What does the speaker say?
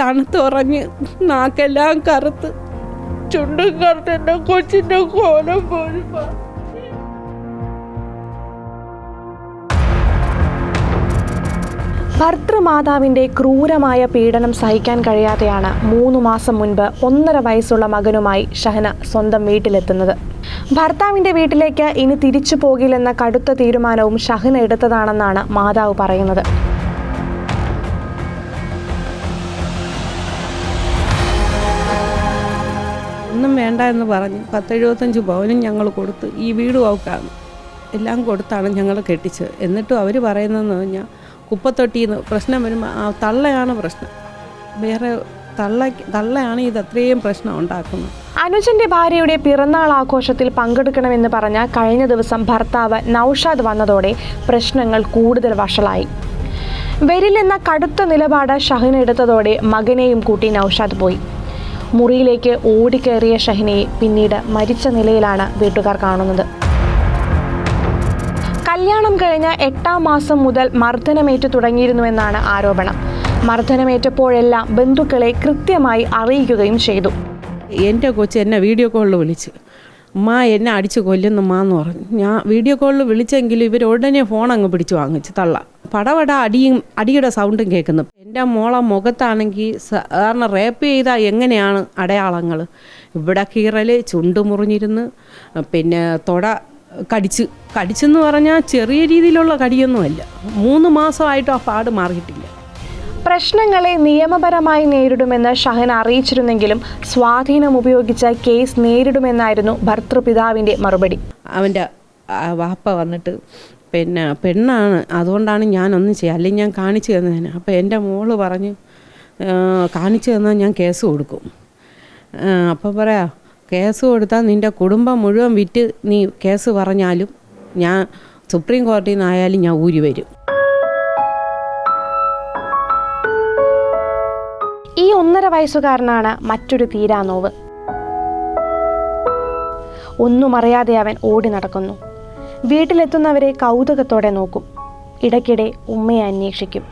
തണുത്തുറഞ്ഞ് നാക്കെല്ലാം കറുത്ത്. ചുണ്ടും കറുത്ത് എന്റെ കൊച്ചിന്റെ കോലം പോലും. ഭർത്തൃമാതാവിന്റെ ക്രൂരമായ പീഡനം സഹിക്കാൻ കഴിയാതെയാണ് മൂന്ന് മാസം മുൻപ് ഒന്നര വയസ്സുള്ള മകനുമായി ഷഹന സ്വന്തം വീട്ടിലെത്തുന്നത്. ഭർത്താവിന്റെ വീട്ടിലേക്ക് ഇനി തിരിച്ചു പോകില്ലെന്ന കടുത്ത തീരുമാനവും ഷഹന എടുത്തതാണെന്നാണ് മാതാവ് പറയുന്നത്. ഒന്നും വേണ്ട എന്ന് പറഞ്ഞ് പത്തെഴുപത്തഞ്ച് പവനും ഞങ്ങൾ കൊടുത്ത് ഈ വീട് അവക്കാണ് എല്ലാം കൊടുത്താണ് ഞങ്ങൾ കെട്ടിച്ചത്. എന്നിട്ടും അവർ പറയുന്നതെന്ന് പറഞ്ഞാൽ കുപ്പത്തൊട്ടിന്ന് പ്രശ്നം വരുമ്പോൾ ആ തള്ളയാണ് പ്രശ്നം. വേറെ തള്ള തള്ളയാണ് ഇത് അത്രയും പ്രശ്നം ഉണ്ടാക്കുന്നത്. അനുജന്റെ ഭാര്യയുടെ പിറന്നാൾ ആഘോഷത്തിൽ പങ്കെടുക്കണമെന്ന് പറഞ്ഞ കഴിഞ്ഞ ദിവസം ഭർത്താവ് നൌഷാദ് വന്നതോടെ പ്രശ്നങ്ങൾ കൂടുതൽ വഷളായി. വരില്ലെന്ന കടുത്ത നിലപാട് ഷഹിന എടുത്തതോടെ മകനെയും കൂട്ടി നൌഷാദ് പോയി. മുറിയിലേക്ക് ഓടിക്കയറിയ ഷഹിനയെ പിന്നീട് മരിച്ച നിലയിലാണ് വീട്ടുകാർ കാണുന്നത്. കല്യാണം കഴിഞ്ഞ എട്ടാം മാസം മുതൽ മർദ്ദനമേറ്റ് തുടങ്ങിയിരുന്നുവെന്നാണ് ആരോപണം. മർദ്ദനമേറ്റപ്പോഴെല്ലാം ബന്ധുക്കളെ കൃത്യമായി അറിയിക്കുകയും ചെയ്തു. എന്റെ കൊച്ച് എന്നെ വീഡിയോ കോളിൽ വിളിച്ച് ഉമ്മ എന്നെ അടിച്ച് കൊല്ലുന്നു എന്ന് പറഞ്ഞു. ഞാൻ വീഡിയോ കോളിൽ വിളിച്ചെങ്കിലും ഇവർ ഉടനെ ഫോൺ അങ്ങ് പിടിച്ച് വാങ്ങിച്ച് തള്ള. പടപട അടിയും അടിയുടെ സൗണ്ടും കേൾക്കുന്നു. എന്റെ മോളെ മുഖത്താണെങ്കിൽ സാധാരണ റേപ്പ് ചെയ്താൽ എങ്ങനെയാണ് അടയാളങ്ങൾ ഇവിടെ കീറൽ ചുണ്ട് മുറിഞ്ഞിരുന്ന് പിന്നെ തൊട കടിച്ച് കടിച്ചെന്ന് പറഞ്ഞാൽ ചെറിയ രീതിയിലുള്ള കടിയൊന്നുമല്ല. മൂന്ന് മാസമായിട്ടും ആ പാട് മാറിയിട്ടില്ല. പ്രശ്നങ്ങളെ നിയമപരമായി നേരിടുമെന്ന് ഷഹൻ അറിയിച്ചിരുന്നെങ്കിലും സ്വാധീനം ഉപയോഗിച്ച കേസ് നേരിടുമെന്നായിരുന്നു ഭർത്തൃപിതാവിന്റെ മറുപടി. അവന്റെ വാപ്പ വന്നിട്ട് പിന്നെ പെണ്ണാണ്. അതുകൊണ്ടാണ് ഞാനൊന്നും ചെയ്യുക അല്ലെങ്കിൽ ഞാൻ കാണിച്ചു തന്നതിന് അപ്പോൾ എന്റെ മോൾ പറഞ്ഞു "ആ, കാണിച്ചു തന്നാൽ ഞാൻ കേസ് കൊടുക്കും. അപ്പോൾ പറയാ കേസ് കൊടുത്താൽ നിന്റെ കുടുംബം മുഴുവൻ വിറ്റ് നീ കേസ് പറഞ്ഞാലും ഞാൻ സുപ്രീം കോടതിയിൽ നിന്നായാലും ഞാൻ ഊരി വരും. ഈ ഒന്നര വയസ്സുകാരനാണ് മറ്റൊരു തീരാനോവ് ഒന്നും അറിയാതെ അവൻ ഓടി നടക്കുന്നു. വീട്ടിലെത്തുന്നവരെ കൗതുകത്തോടെ നോക്കും. ഇടയ്ക്കിടെ ഉമ്മയെ അന്വേഷിക്കും.